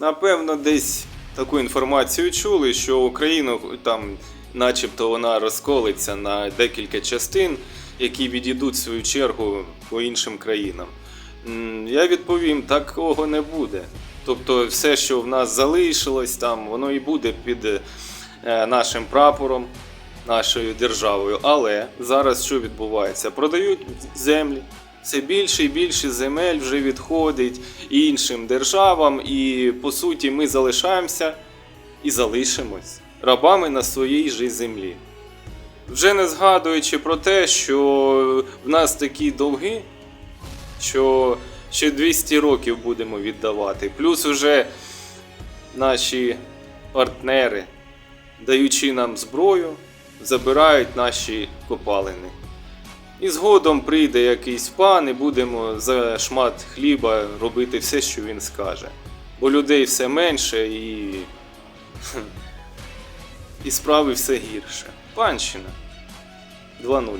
Напевно, десь таку інформацію чули, що Україну там, начебто, вона розколиться на декілька частин, які відійдуть в свою чергу по іншим країнам. Я відповім, такого не буде. Тобто, все, що в нас залишилось там, воно і буде під е, нашим прапором, нашою державою. Але зараз що відбувається? Продають землі. Все більше і більше земель вже відходить іншим державам, і по суті ми залишаємося і залишимось рабами на своїй же землі. Вже не згадуючи про те, що в нас такі довги, що ще 200 років будемо віддавати. Плюс уже наші партнери, даючи нам зброю, забирають наші копалини. І згодом прийде якийсь пан і будемо за шмат хліба робити все, що він скаже. Бо людей все менше і. і справи все гірше. Панщина 2-0.